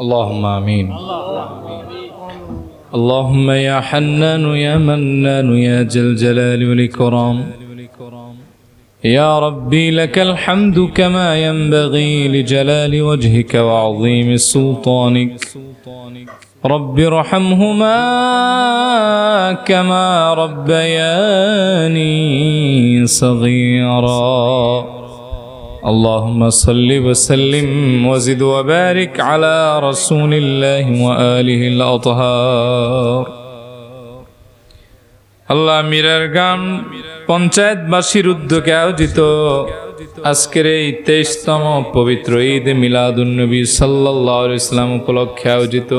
اللهم آمين. اللهم يا حنان يا منان يا ذا الجلال والإكرام. يا ربي لك الحمد كما ينبغي لجلال وجهك وعظيم سلطانك. رب ارحمهما كما ربياني صغيرا. اللهم صل وسلم وزد وبارك على رسول الله وآله الأطهار আল্লাহ mirror গান পঞ্চায়েতবাসীর উদ্যোগে আয়োজিত আজকের এই তেইশতম পবিত্র ঈদ মিলাদুন্নবী সাল্লাহ ইসলাম উপলক্ষে আয়োজিত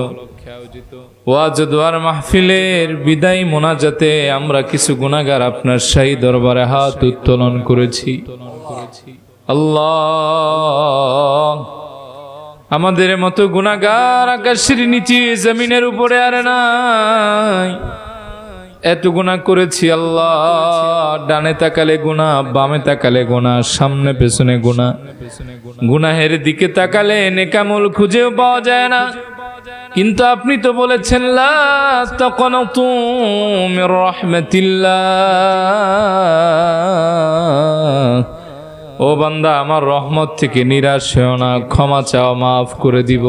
ওয়াজদুয়ার মাহফিলের বিদায় মোনাজাতে আমরা কিছু গুণাগার আপনার শাহী দরবারে হাত উত্তোলন করেছি আল্লাহ। আমাদের মতো গুণাগার আকাশের নিচে জমিনের উপরে আর নাই। এত গুণা করেছি আল্লাহ। ডানে তাকালে গুণা বামে তাকালে গুণা সামনে পেছনে গুণা গুনাহের দিকে তাকালে নেকামল খুঁজেও পাওয়া যায় না। কিন্তু আপনি তো বলেছেন, লা তাকানাতু মির রাহমাতিল্লাহ। ও বান্দা, আমার রহমত থেকে নিরাশ হয়েও না, ক্ষমা চাও, মাফ করে দিব।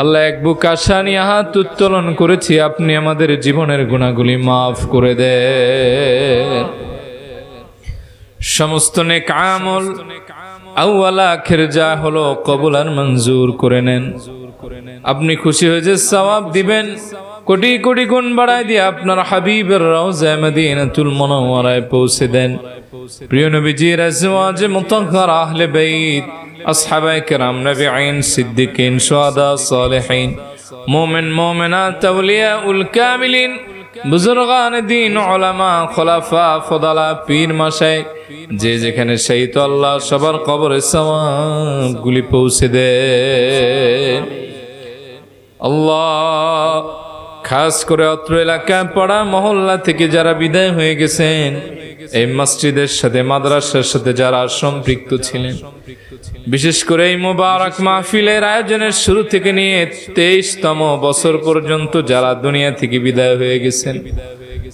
আল্লাহ এক বুক আশা হাত উত্তোলন করেছি, আপনি আমাদের জীবনের গুণাগুলি মাফ করে দেন। সমস্ত নেক আমল আউয়ালা আখের যা হলো কবুল আর মঞ্জুর করে নেন। আপনি খুশি হয়ে যে সওয়াব দিবেন। কোটি কোটি গুণ বাড়ায় দিয়ে আপনার হাবিবের রওজা মদিনাতুল মুনাওয়ারায় পৌঁছে দেন। প্রিয় নবীজির আজওয়াজ মুতাহহার আহলে বাইত কামিলিন, বুজুর্গান, দিন খোলাফা, ফদালা, পীর মাসায়, যে যেখানে সেই তো আল্লাহ সবার কবরে গুলি পৌঁছে দেন। আল্লাহ, খাস করে অত্র এলাকায় পড়া মহল্লা থেকে যারা বিদায় হয়ে গেছেন, এই মসজিদের সাথে, মাদ্রাসার সাথে যারা সম্পৃক্ত ছিলেন। বিশেষ করে এই মোবারক মাহফিলের আয়োজনের শুরু থেকে নিয়ে তেইশতম বছর পর্যন্ত যারা দুনিয়া থেকে বিদায় হয়ে গেছেন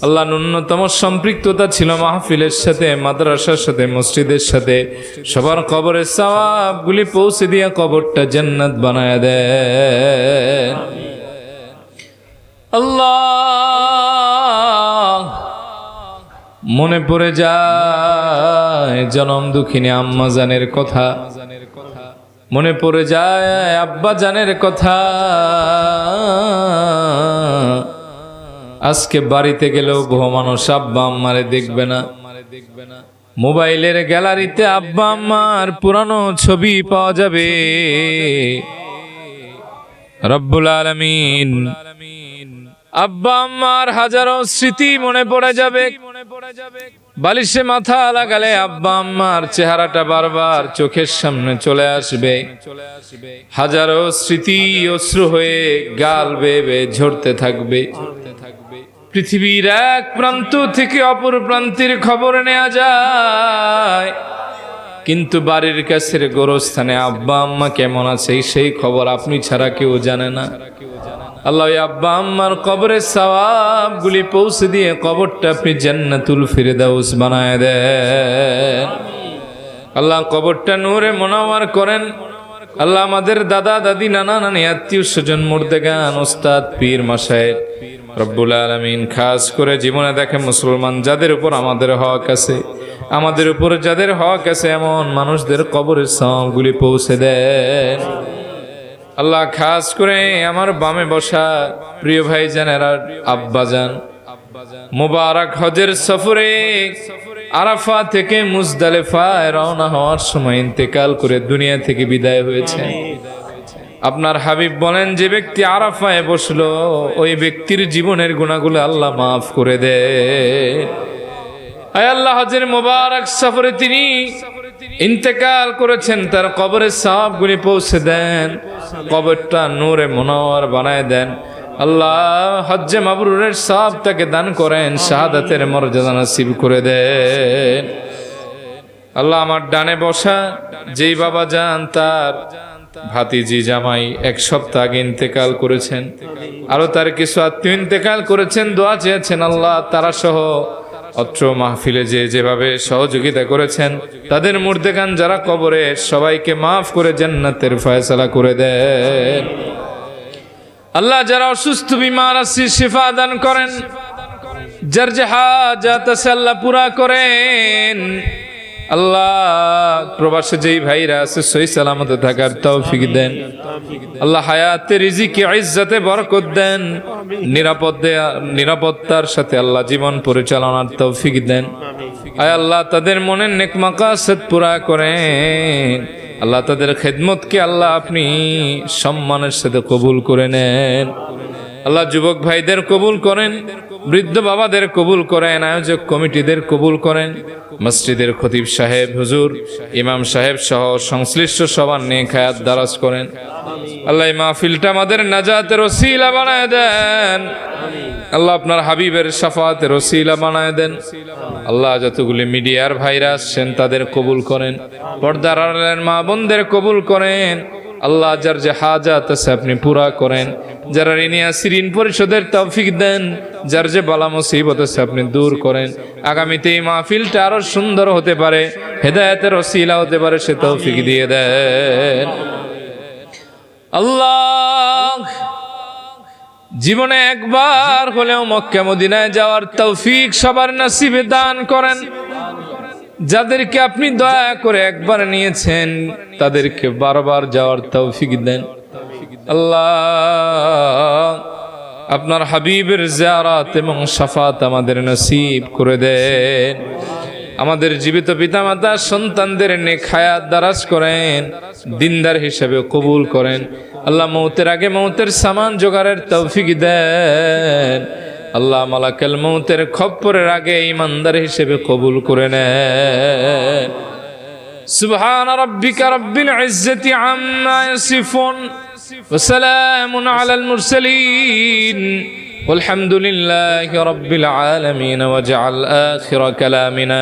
আল্লাহ ন্যূনতম সম্পৃক্ততা ছিল মাহফিলের সাথে, মাদ্রাসার সাথে, মসজিদের সাথে। সবার কবরের সওয়াবগুলি পৌঁছে দিয়ে কবরটা জান্নাত বানায় দেয় আল্লাহ মনে পড়ে যায় জনম দুঃখিনী আম্মা জানের কথা। মনে পড়ে যায় আব্বা জানের কথা। আজকে বাড়িতে গেলেও মানুষ আব্বা আম্মারে দেখবে না। মোবাইলের গ্যালারিতে আব্বা আম্মার পুরানো ছবি পাওয়া যাবে। রব্বুল আলমিন। আব্বা আম্মার হাজারো স্মৃতি মনে পড়ে যাবে। বালিশে মাথা লাগালে আব্বা আম্মার চেহারাটা বারবার চোখের সামনে চলে আসবে। হাজারো স্মৃতি অশ্রু হয়ে গাল বেয়ে ঝরতে থাকবে। পৃথিবীর এক প্রান্ত থেকে অপর প্রান্তের খবর নেওয়া যায়। কিন্তু বাড়ির কাছের গোরস্থানে আব্বা, আম্মা কেমন আছে সেই খবর আপনি ছাড়া কেউ জানে না। আল্লাহ আব্বা, আম্মার কবরের সওয়াব গুলি পৌঁছে দিয়ে কবরটা আপনি জান্নাতুল ফিরদাউস বানায় দেন। আল্লাহ কবরটা নূরে মনোয়ার করেন। আল্লাহ আমাদের দাদা, দাদি, নানা, নানি, আত্মীয় স্বজন, মুর্দেগান, ওস্তাদ, পীর মাসায় রব্বুল আলমিন খাস করে জীবনে দেখে মুসলমান যাদের উপর আমাদের হক আছে, আমাদের উপর যাদের হক আছে এমন মানুষদের কবরের সবগুলি পৌঁছে দেন। আল্লাহ খাস করে আমার বামে বসা প্রিয় ভাই জানেরা আব্বা যান মুবারক হজের সফরে আরাফা থেকে মুজদালেফায় রওনা হওয়ার সময় ইন্তেকাল করে দুনিয়া থেকে বিদায় হয়েছে। আপনার হাবিব বলেন, যে ব্যক্তি আরাফায় বসল, ওই ব্যক্তির জীবনের গুণাগুলো আল্লাহ মাফ করে দে। আল্লাহ, হজের মোবারক সফরে তিনি ইন্তেকাল করেছেন, তার কবরের সবগুলি পৌঁছে দেন, কবরটা নূরে মনোয়ার বানায় দেন। আল্লাহ হজ্জে মাবরুরের সব তাকে দান করেন, শাহাদাতের মর্যাদা নসিব করে দেন। আল্লাহ আমার ডানে বসা, যেই বাবা যান তার ভাতিজি জামাই এক সপ্তাহ আগে ইন্তেকাল করেছেন। আরও তার কিছু আত্মীয় ইন্তেকাল করেছেন, দোয়া চেয়েছেন আল্লাহ তারা সহ। অত্র মাহফিলে যে যেভাবে সহযোগিতা করেছেন, তাদের মুর্দেকান যারা কবরে, সবাইকে মাফ করে জান্নাতের ফয়সালা করে দেন। আল্লাহ যারা অসুস্থ, বিমার আছে, শিফা দান করেন। যার যে হাজাত আল্লাহ পুরা করেন। আল্লাহ প্রবাসে যেই ভাইরা আছে সই সালামতে থাকার তৌফিক দেন। আল্লাহ হায়াতে রিজিকে, ইজ্জতে বরকত দেন। নিরাপদে, নিরাপত্তার সাথে আল্লাহ জীবন পরিচালনার তৌফিক দেন। আয় আল্লাহ, তাদের মনের নেক মাকাসেদ পুরা করেন। আল্লাহ তাদের খেদমতকে আল্লাহ আপনি সম্মানের সাথে কবুল করে নেন। আল্লাহ যুবক ভাইদের কবুল করেন। বৃদ্ধ বাবাদের কবুল করেন, আয়োজক কমিটিদের কবুল করেন। মসজিদের খতিব সাহেব, হুজুর, ইমাম সাহেব সহ সংশ্লিষ্ট সবার নিয়ে খায়াত দারাজ করেন। আল্লাহ মাহফিলটা আমাদের নাজাতের ওসিলা বানায় দেন। আল্লাহ আপনার হাবিবের সাফাতের ওসিলা বানায় দেন। আল্লাহ যতগুলি মিডিয়ার ভাইরা আসছেন তাদের কবুল করেন। পর্দার মা বোনদের কবুল করেন। আল্লাহ যার যে হাজাত আছে আপনি পুরা করেন। যারা ঋণী আছে, ঋণ পরিশোধের তৌফিক দেন। যার যে বালা মুসিবত আছে আপনি দূর করেন। আগামীতে এই মাহফিলটা আরও সুন্দর হতে পারে, হেদায়তের ওসিলা হতে পারে, সে তৌফিক দিয়ে দেন। আল্লাহ, জীবনে একবার হলেও মক্কা মদিনায় যাওয়ার তৌফিক সবার নসিবে দান করেন। যাদেরকে আপনি দয়া করে একবার নিয়েছেন, তাদেরকে বারবার যাওয়ার তৌফিক দেন। আল্লাহ আপনার হাবিবের জিয়ারাত এবং সাফাত আমাদের নসিব করে দেন। আমাদের জীবিত পিতামাতা সন্তানদের নেক হায়াত দারাজ করেন, দিনদার হিসেবে কবুল করেন। আল্লাহ মৌতের আগে মৌতের সামান জোগাড়ের তৌফিক দেন। আল্লাহ মালাকাল মৌতের খপ্পরের আগে ইমানদার হিসেবে কবুল করে নেন سبحان ربك رب العزة عما يصفون وسلام على المرسلين والحمد لله رب العالمين واجعل آخر كلامنا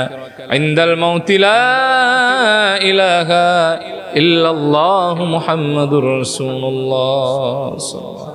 عند الموت لا إله إلا الله محمد رسول الله صلى الله عليه وسلم